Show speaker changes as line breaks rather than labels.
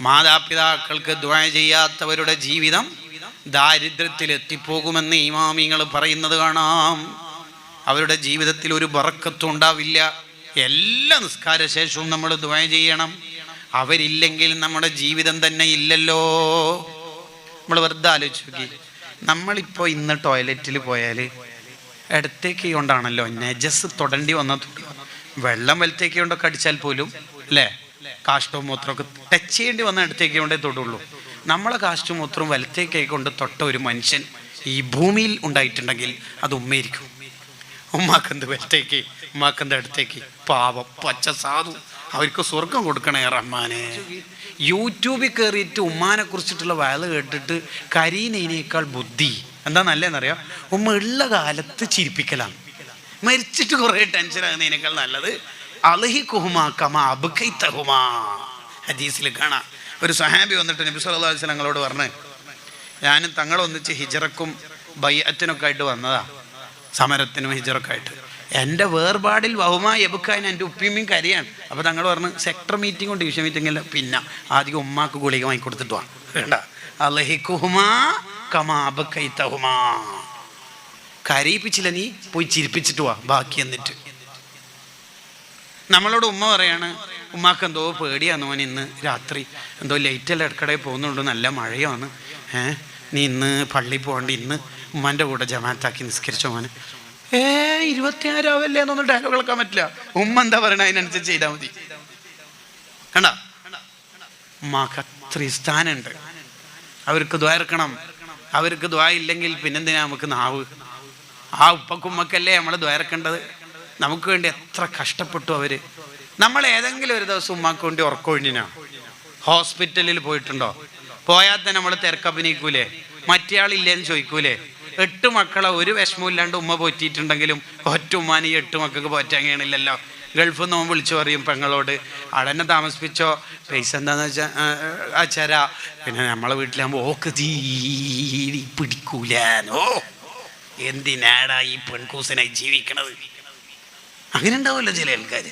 മാതാപിതാക്കൾക്ക് ദ്വായ ചെയ്യാത്തവരുടെ ജീവിതം ദാരിദ്ര്യത്തിൽ എത്തിപ്പോകുമെന്ന് ഇമാമിങ്ങൾ പറയുന്നത് കാണാം. അവരുടെ ജീവിതത്തിൽ ഒരു ബറക്കത്തും ഉണ്ടാവില്ല. എല്ലാ നിസ്കാര ശേഷവും നമ്മൾ ദ്വായ ചെയ്യണം. അവരില്ലെങ്കിൽ നമ്മുടെ ജീവിതം തന്നെ ഇല്ലല്ലോ. നമ്മൾ വെറുതെ ആലോചിച്ച് നോക്കി. നമ്മളിപ്പോൾ ഇന്ന് ടോയ്ലറ്റിൽ പോയാൽ ഇടത്തേക്ക് കൊണ്ടാണല്ലോ നജസ് തൊടണ്ടി വന്ന വെള്ളം വലത്തേക്ക് കൊണ്ടൊക്കെ അടിച്ചാൽ പോലും അല്ലേ? കാഷ്ടവും മൂത്രമൊക്കെ ടച്ച് ചെയ്യേണ്ടി വന്ന ഇടത്തേക്ക് കൊണ്ടേ തൊടുള്ളൂ. നമ്മളെ കാഷ്ടവും മൂത്രവും വലത്തേക്കായി കൊണ്ട് തൊട്ട ഒരു മനുഷ്യൻ ഈ ഭൂമിയിൽ ഉണ്ടായിട്ടുണ്ടെങ്കിൽ അത് ഉമ്മയായിരിക്കും. ഉമ്മാക്കെന്ത് വലത്തേക്ക് ഉമ്മാക്കെന്ത് അടുത്തേക്ക്? പാവം പച്ച സാധു. അവർക്ക് സ്വർഗം കൊടുക്കണേ റഹ്മാനെ. യൂട്യൂബിൽ കയറിയിട്ട് ഉമ്മാനെ കുറിച്ചിട്ടുള്ള വയൽ കേട്ടിട്ട് കരീനേനേക്കാൾ ബുദ്ധി. എന്താ നല്ലതെന്നറിയോ? ഉമ്മ ഉള്ള കാലത്ത് ചിരിപ്പിക്കലാണ്. മരിച്ചിട്ട് കുറേ ടെൻഷൻ ആകുന്നതിനേക്കാൾ നല്ലത് അലഹി കുഹുമാ കമാ അബുഖൈത്തഹുമാ ഹദീസിൽ കാണാം. ഒരു സഹാബി വന്നിട്ട് നബി സല്ലല്ലാഹു അലൈഹി വസല്ലം ഞങ്ങളോട് പറഞ്ഞ് ഞാനും തങ്ങളൊന്നിച്ച് ഹിജറക്കും ബയ്യത്തിനൊക്കെ ആയിട്ട് വന്നതാ. സമരത്തിനും ഹിജറൊക്കെ ആയിട്ട് എന്റെ വേർപാടിൽ വഹുമാ എബുക്കാൻ എന്റെ ഉപ്പിയമ്മയും കരയാണ്. അപ്പോൾ തങ്ങൾ പറഞ്ഞു സെക്ടർ മീറ്റിംഗും ഡിവിഷൻ മീറ്റിംഗല്ല പിന്നെ ആദ്യം ഉമ്മാക്ക് ഗുളിക വാങ്ങി കൊടുത്തിട്ട് വാ. വേണ്ട. അലഹിക്കുഹുമാ കമാ അബക്കൈത്തഹുമാ കരയിപ്പിച്ചില്ല നീ പോയി ചിരിപ്പിച്ചിട്ട് വാ. ബാക്കി എന്നിട്ട്. നമ്മളോട് ഉമ്മ പറയാണ് ഉമ്മാക്ക് എന്തോ പേടിയാന്ന് മോൻ ഇന്ന് രാത്രി. എന്തോ ലൈറ്റെല്ലാം ഇടക്കടയിൽ പോകുന്നുണ്ട് നല്ല മഴയാണ്. ഏ നീ ഇന്ന് പള്ളി പോകണ്ട ഇന്ന് ഉമ്മാന്റെ കൂടെ ജമാത്താക്കി നിസ്കരിച്ച മോന്. ഏ ഇരുപത്തിയാറാവല്ലേ എന്നൊന്നും ഡയലോഗ് കേൾക്കാൻ പറ്റില്ല. ഉമ്മ എന്താ പറയണ അതിനനുസരിച്ച് ചെയ്താൽ മതി. കണ്ടാ? ഉമ്മാക്ക് അത്രയും സ്ഥാനമുണ്ട്. അവർക്ക് ദ്വാരക്കണം അവർക്ക് ദ്വാ ഇല്ലെങ്കിൽ പിന്നെന്തിനാ നമുക്ക് നാവ്? ആ ഉപ്പക്കുമ്മക്കല്ലേ നമ്മൾ ദ്വാരക്കേണ്ടത് നമുക്ക് വേണ്ടി എത്ര കഷ്ടപ്പെട്ടു അവർ. നമ്മൾ ഏതെങ്കിലും ഒരു ദിവസം ഉമ്മാക്ക് വേണ്ടി ഉറക്കൊഴിഞ്ഞിനാ? ഹോസ്പിറ്റലിൽ പോയിട്ടുണ്ടോ? പോയാൽ തന്നെ നമ്മൾ തിരക്കഭിനയിക്കൂലേ മറ്റേയാളില്ലേന്ന് ചോദിക്കൂലേ? എട്ട് മക്കളെ ഒരു വിഷമമില്ലാണ്ട് ഉമ്മ പോറ്റിയിട്ടുണ്ടെങ്കിലും ഒറ്റ ഉമ്മാന് എട്ട് മക്കൾക്ക് പോറ്റാൻ കഴിയണില്ലല്ലോ. ഗൾഫിൽ നിന്ന് വിളിച്ചു പറയും പെങ്ങളോട് അവിടെ തന്നെ താമസിപ്പിച്ചോ? പൈസ എന്താന്ന് വെച്ചാൽ അച്ഛരാ പിന്നെ നമ്മളെ വീട്ടിലാകുമ്പോൾ ഓക്ക് തീരി പിടിക്കൂലോ എന്തിനാടാ ഈ പെൺകൂസനായി ജീവിക്കണത്? അങ്ങനെ ഉണ്ടാവുമല്ലോ ചില ആൾക്കാർ